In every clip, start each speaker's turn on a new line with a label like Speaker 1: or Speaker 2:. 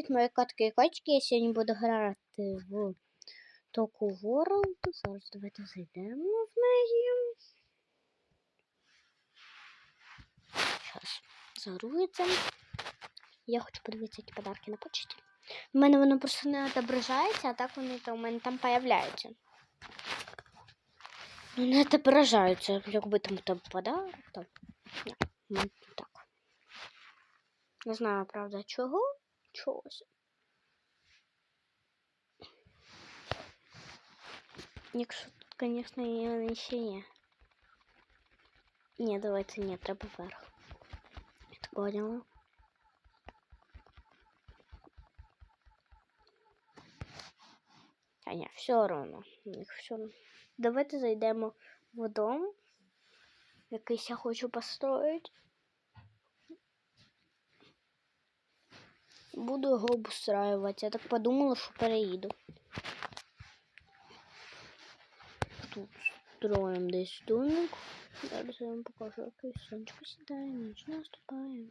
Speaker 1: любить мої котки і кочки. Я сьогодні буду грати в Току World. Зараз давайте зайдемо в неї. Зараз загрузиться. Я хочу подивитися, які подарки на почті. У мене воно просто не відображається, а так вони то у мене там появляються. Ну, не відображаються, якби там там подарок. Там. Тут так. Не знаю, правда, чого. Чогось. Якщо тут, звісно, її ще є. Ні, давайте ні, треба вверх. Я так поняла. А ні, все равно. у них все равно. Давайте зайдемо в дом. Якийсь я хочу построить. Буду його обустраивать. Я так подумала, що переїду. Тут строим десь домик. Зараз я вам покажу, сонечко сідає, ніч наступає.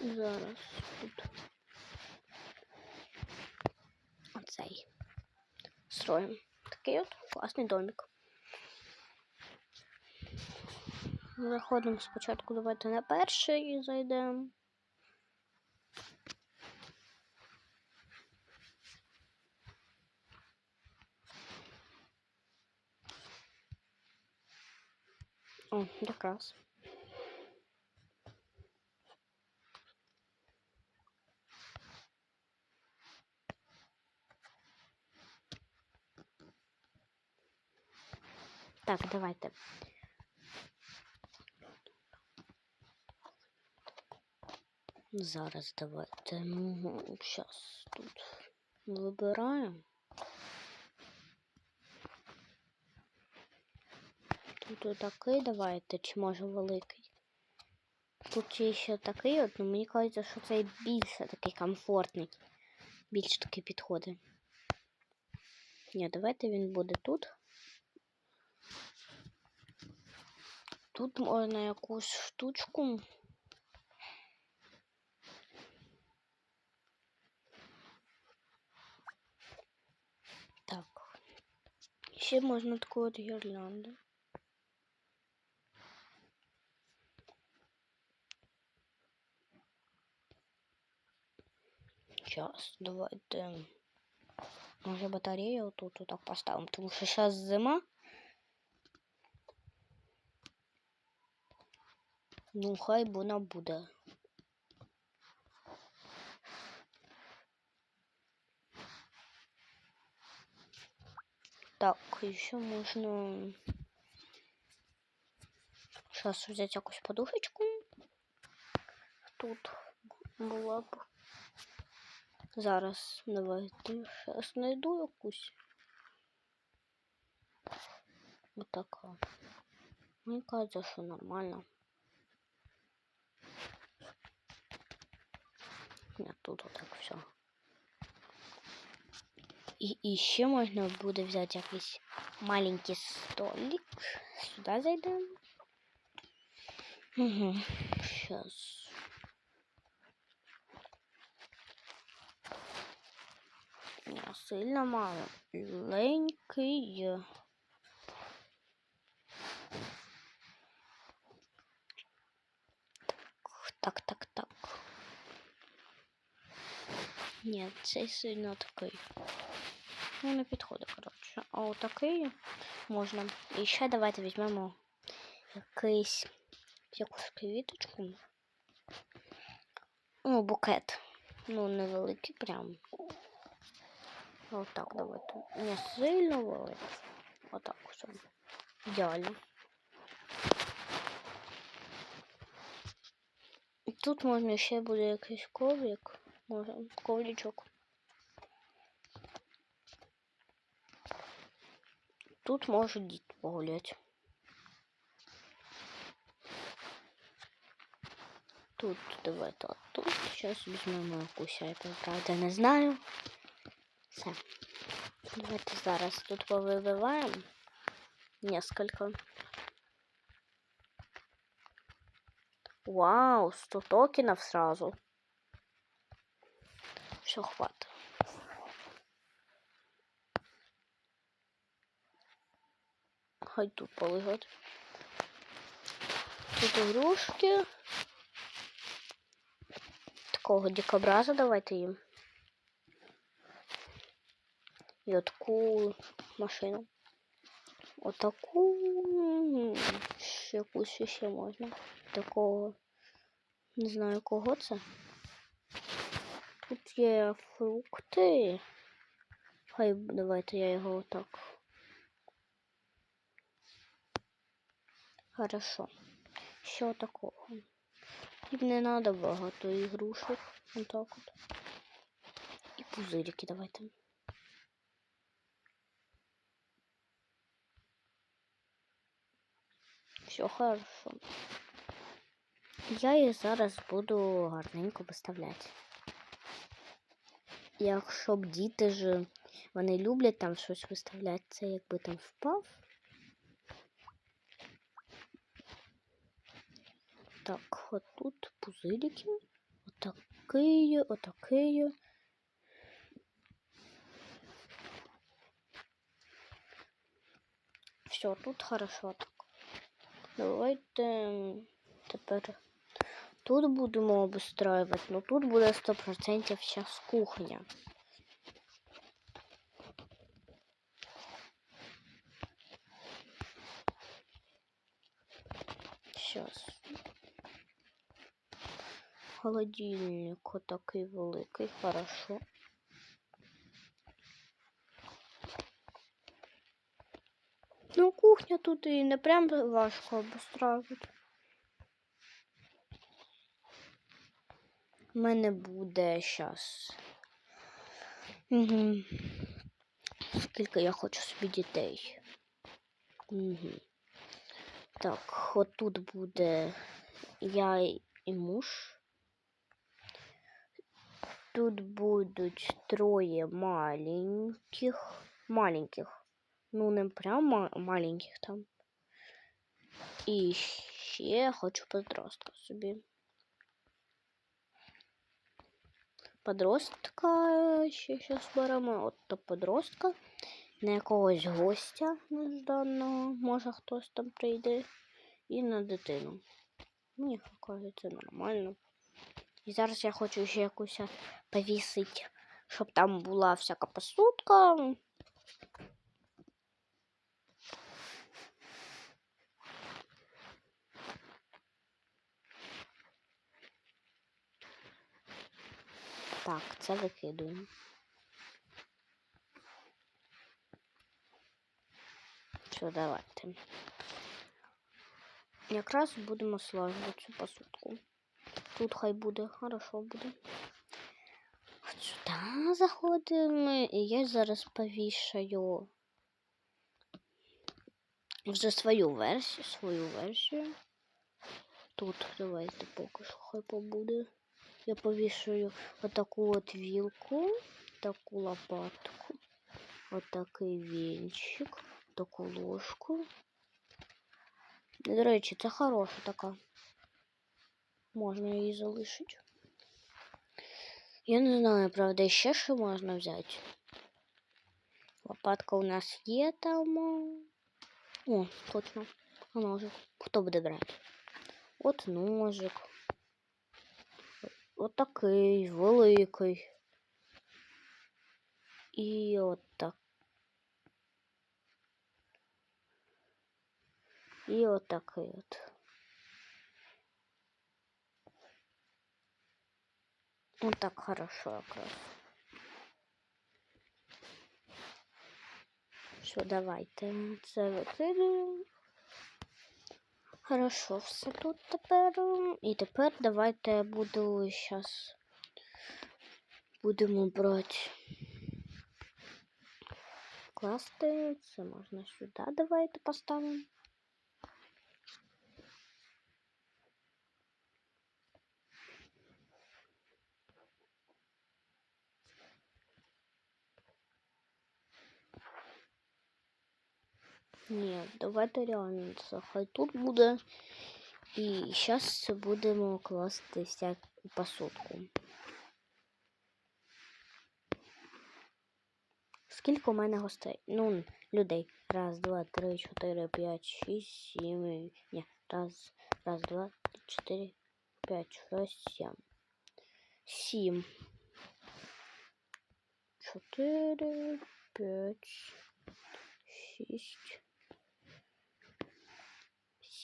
Speaker 1: Зараз тут. Оцей. Строим. Такий от класний домик. Заходимо спочатку, давайте на перший і зайдемо. О, якраз. Так, давайте. Зараз давайте. Ну, зараз тут вибираємо. Тут отакий давайте, чи може великий. Тут є ще такий от, ну мені кажеться, що цей більше такий комфортний. Більш таки підходить. Ні, давайте він буде тут. Тут можна якусь штучку. Так. Ще можна таку от гірлянду. Сейчас, давайте. Може батарею тут вот так поставимо, тому що зараз зима. Ну, хай вона буде. Так, еще можно сейчас взять якусь подушечку. Тут була б. Зараз давайте зараз знайду якусь. Отака. Мені кажется, що нормально. Нет, тут вот так все. І, і ще можна буде взяти якийсь маленький столик. Сюди зайдемо. Угу. Сейчас. Не сильно мало. Ленький. Так, так, так. Ні, цей сильно такий. Ну, не підходить, коротше. А отакий можна. І ще давайте візьмемо якийсь якусь квіточку. Ну, букет. Ну, невеликий прям. Отак давайте. Не сильно великий. Отак все. Ідеально. Тут можна ще буде якийсь коврик. Може, ковричок. Тут може дід погулять. Тут давайте а тут. Сейчас візьмемо якусь, я правда не знаю. Все. Давайте зараз тут повибиваємо несколько. О, Вау, 100 токенов сразу. Все, хватит. Хай тут полежать. Тут игрушки. Такого дикобраза давайте їм. І отаку машину. Отаку ще якусь ще можна. Такого. Не знаю кого це. Тут є фрукти. Хай давайте я його отак. Хорошо. Що такого? Тут не надо багато ігрушок. Отак от. І пузирики давайте. Все хорошо. Я їх зараз буду гарненько виставляти. Якщо б діти ж вони люблять там щось виставляти, це якби там впав. Так, от тут пузирики. Отакий, отакий. Все, тут хорошо так. Давайте тепер тут будемо обустроювати, но тут буде 100% зараз кухня. Сейчас. Холодильник отакий великий, хорошо. Ну, кухня тут і не прям важко обустроювати. У мене буде зараз. Угу. Скільки я хочу собі дітей. Угу. Так, от тут буде я і муж. Тут будуть троє маленьких. Маленьких. Ну, не прям ма- маленьких там. І ще хочу подростка собі. Подростка ще щас беремо. От то подростка. На якогось гостя нежданного. Може хтось там прийде. І на дитину. Мені кажеться нормально. І зараз я хочу ще якусь повісити, щоб там була всяка посудка. Так, це викидуємо. Все, давайте. Якраз будемо слажувати цю посудку. Тут хай буде, хорошо буде. От сюди заходимо, і я зараз повішаю вже свою версію, свою версію. Тут давайте поки що хай побуде. Я повішаю отаку от вілку, таку лопатку, отакий вінчик, таку ложку. До речі, це хороша така. Можна її залишити. Я не знаю, правда, ще що можна взяти. Лопатка у нас є там. О, точно. А ножик. Хто буде брати? От ножик. От такий великий. І от так. І от такий от. Вот так хорошо якраз. Що, давайте це. Хорошо, все тут тепер. І тепер давайте я буду зараз будемо брати. Класти. Це можна сюди давайте поставимо. Ні, давайте реально це хай тут буде. І зараз будемо класти всяку посудку. Скільки у мене гостей? Ну, людей. Раз, два, три, чотири, п'ять, шість, сім. Ні, раз, раз, два, три, чотири, п'ять, шість, сім. Сім. Чотири, п'ять, шість.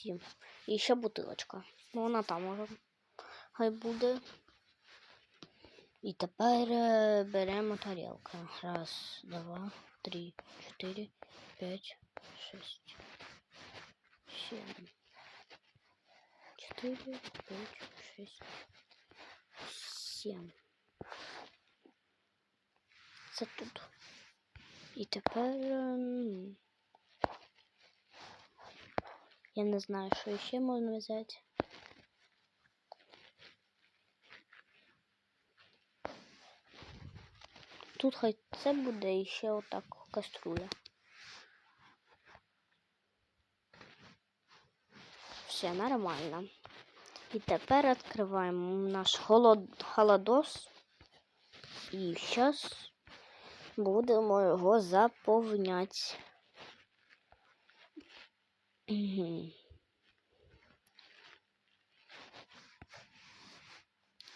Speaker 1: Сім. І ще бутилочка. Ну, вона там уже. Хай буде. І тепер е, беремо тарілку. Раз, два, три, чотири, п'ять, шість, сім. Чотири, п'ять, шість, сім. Це тут. І тепер. Я не знаю, що ще можна взяти. Тут хай це буде ще отак каструля. Все нормально. І тепер відкриваємо наш холод... холодос. І зараз будемо його заповняти.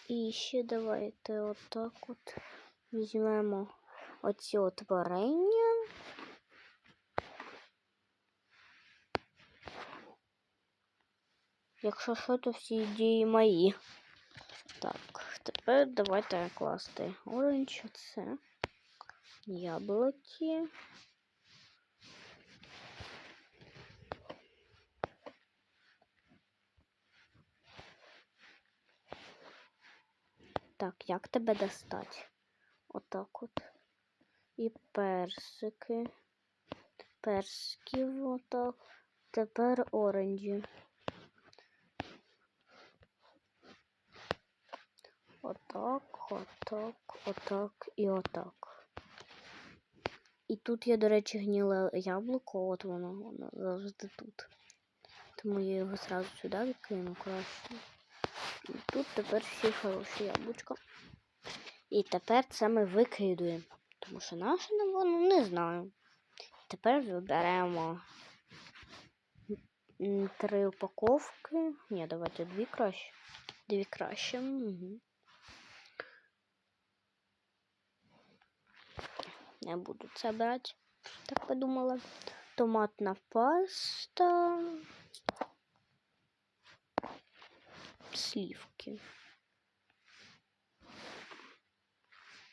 Speaker 1: І ще давайте отак от візьмемо оці от варення. Якщо що, то всі ідеї мої. Так, тепер давайте класти оранж, це яблуки. Так, як тебе достати? Отак от. І персики. Персиків отак. Тепер оранжі. Отак, отак, отак і отак. І тут є, до речі, гніле яблуко, от воно, воно завжди тут. Тому я його зразу сюди відкину краще. І тут тепер всі хороші яблучка. І тепер це ми викидуємо. Тому що наше не воно не знаю. Тепер виберемо три упаковки. Ні, давайте дві краще. Дві краще. Угу. Не буду це брати. Так подумала. Томатна паста. Слівки.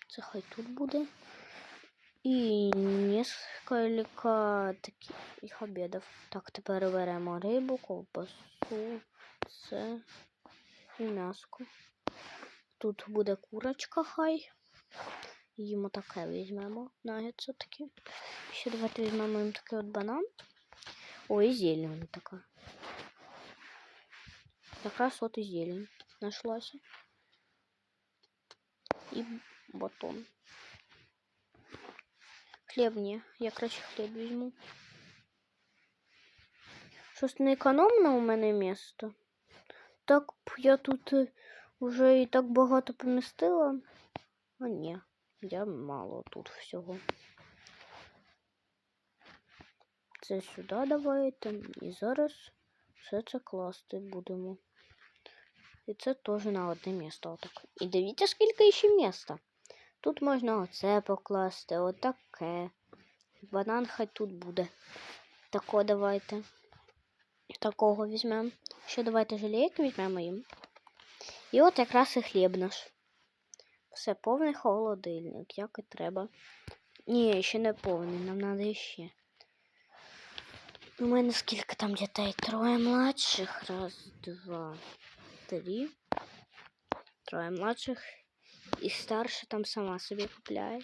Speaker 1: Це хай тут буде. І несколько таких обідів. Так, тепер беремо рибу, ковбасу, це і м'яско. Тут буде курочка хай. Їмо таке візьмемо. Нагетси такі. Ще давайте візьмемо їм такий от банан. Ой, зелень така. Якраз от і зелень знайшлася. І батон. Хліб ні. Я краще хліб візьму. Щось не економно у мене місто. Так я тут е, вже і так багато помістила. А ні, я мало тут всього. Це сюди давайте. І зараз все це класти будемо. І це теж на одне місце. Отак. І дивіться, скільки ще міста. Тут можна оце покласти, отаке. Банан хай тут буде. Тако давайте. Такого візьмемо. Ще давайте жалейки візьмемо їм. І от якраз і хліб наш. Все, повний холодильник, як і треба. Ні, ще не повний, нам треба ще. У мене скільки там дітей? Троє младших. Раз, два, три. Троє младших. І старша там сама собі купляє.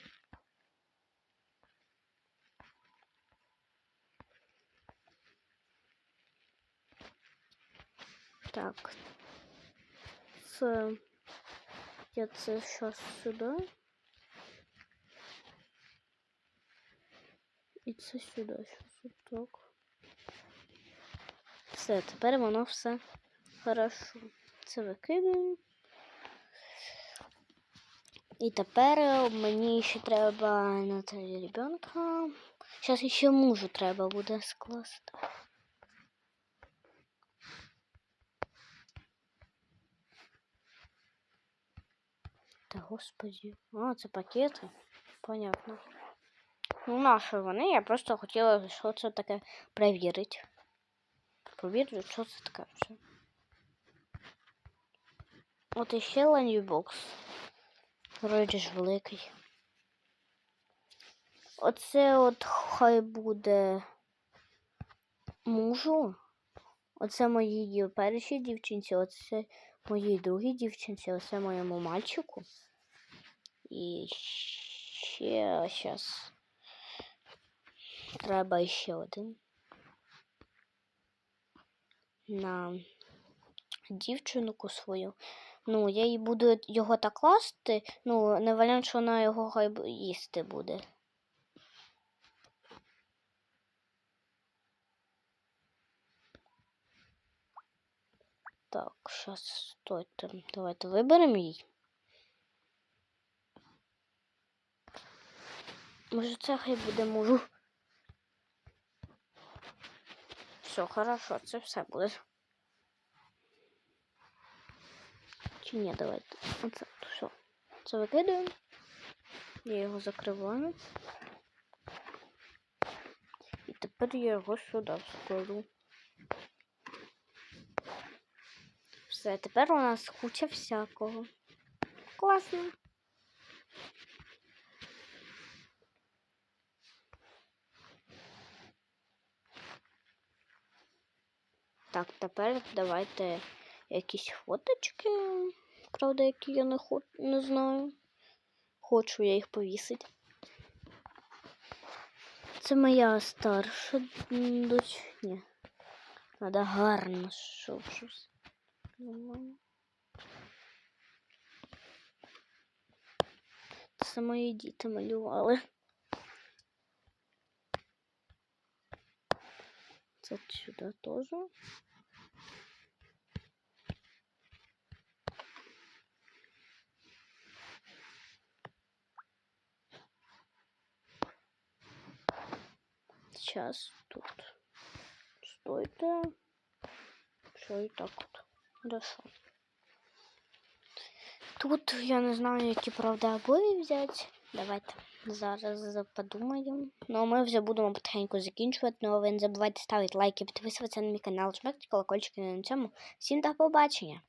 Speaker 1: Так. Це я це щас сюди. І це сюди щас отак. Все, тепер воно все Хорошо. Це викидуємо. І тепер е, мені ще треба на це ребенка. Зараз ще мужу треба буде скласти. Та господи. А, це пакети. Понятно. Ну, наші вони, я просто хотіла, що це таке перевірити. Провірю, що це таке. От іще ланюбокс. Вроді ж великий. Оце от хай буде мужу. Оце моїй першій дівчинці, оце моїй другій дівчинці, оце моєму мальчику. І ще зараз треба ще один. На дівчинку свою. Ну, я їй буду його так класти, ну, не варіант, що вона його їсти буде. Так, сейчас стойте. Давайте виберемо її. Може, це хай буде мужу. Все, хорошо, це все буде. Чи ні, давайте. Оце все. Це викидаємо. Я його закриваю. І тепер я його сюди складу. Все, тепер у нас куча всякого. Класно. Так, тепер давайте якісь фоточки. Правда, які я не, хо... не знаю. Хочу я їх повісити. Це моя старша дочь. Ні. Надо гарно, щоб щось. Це мої діти малювали. Це сюди теж. Сейчас тут. Стойте. Все і так от. Хорошо. Тут я не знаю, які правда обої взяти. Давайте зараз подумаємо. Ну а ми вже будемо потихеньку закінчувати. Ну не забувайте ставити лайки, підписуватися на мій канал, жмакати колокольчики на цьому. Всім до побачення!